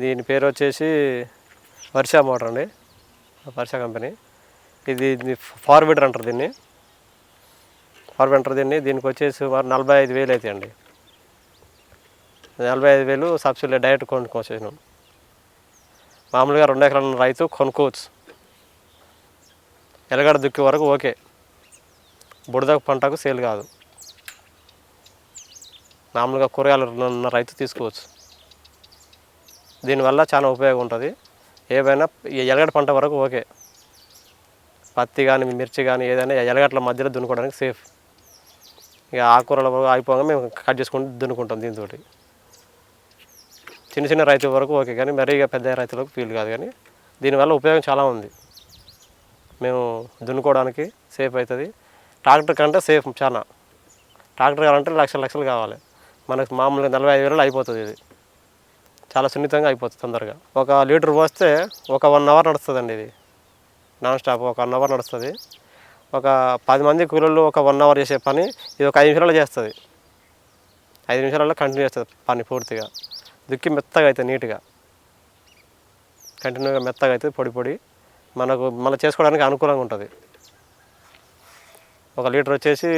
దీని పేరు వచ్చేసి వర్ష మోటార్ అండి. వర్ష కంపెనీ. ఇది ఇది అంటారు దీన్ని. ఫార్బిటర్ అంటారు దీన్ని దీనికి వచ్చేసి సుమారు నలభై ఐదు వేలు అయితే అండి. నలభై ఐదు వేలు సబ్సిడీ డైరెక్ట్ కొనుక్కోవచ్చాను మామూలుగా రెండు ఎకరాల రైతు కొనుక్కోవచ్చు. ఎలగడ దుక్కి వరకు ఓకే. బుడద పంటకు సేల్ కాదు. మామూలుగా కూరగాయలు ఉన్న రైతు తీసుకోవచ్చు. దీనివల్ల చాలా ఉపయోగం ఉంటుంది ఏవైనా ఈ ఎలగడ పంట వరకు ఓకే. పత్తి కానీ మిర్చి కానీ ఏదైనా ఎలగట్ల మధ్యలో దున్నుకోవడానికి సేఫ్. ఇక ఆకుకూరల వరకు అయిపోగా మేము కట్ చేసుకుంటూ దున్నుకుంటాం దీంతో చిన్న చిన్న రైతుల వరకు ఓకే కానీ మరీ ఇక పెద్ద రైతులకు ఫీల్ కాదు కానీ దీనివల్ల ఉపయోగం చాలా ఉంది. మేము దున్నుకోవడానికి సేఫ్ అవుతుంది ట్రాక్టర్ కంటే సేఫ్ చాలా ట్రాక్టర్ కావాలంటే లక్షలు లక్షలు కావాలి. మనకు మామూలుగా నలభై ఐదు వేలలో అయిపోతుంది ఇది. చాలా సున్నితంగా అయిపోతుంది తొందరగా. ఒక లీటర్ పోస్తే ఒక వన్ అవర్ నడుస్తుందండి ఇది. నాన్ స్టాప్ ఒక వన్ అవర్ నడుస్తుంది. ఒక పది మంది కూలీలు ఒక వన్ అవర్ చేసే పని ఇది ఒక ఐదు నిమిషాల్లో చేస్తుంది. ఐదు నిమిషాలలో కంటిన్యూ చేస్తుంది పని పూర్తిగా. దుక్కి మెత్తగా అవుతుంది నీట్గా. కంటిన్యూగా మెత్తగా అవుతుంది పొడి పొడి. మనకు మళ్ళీ చేసుకోవడానికి అనుకూలంగా ఉంటుంది. ఒక లీటర్ వచ్చేసి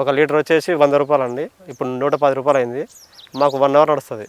ఒక లీటర్ వచ్చేసి వంద రూపాయలు అండి ఇప్పుడు నూట పది రూపాయలు అయింది మాకు వన్ అవర్ నడుస్తుంది.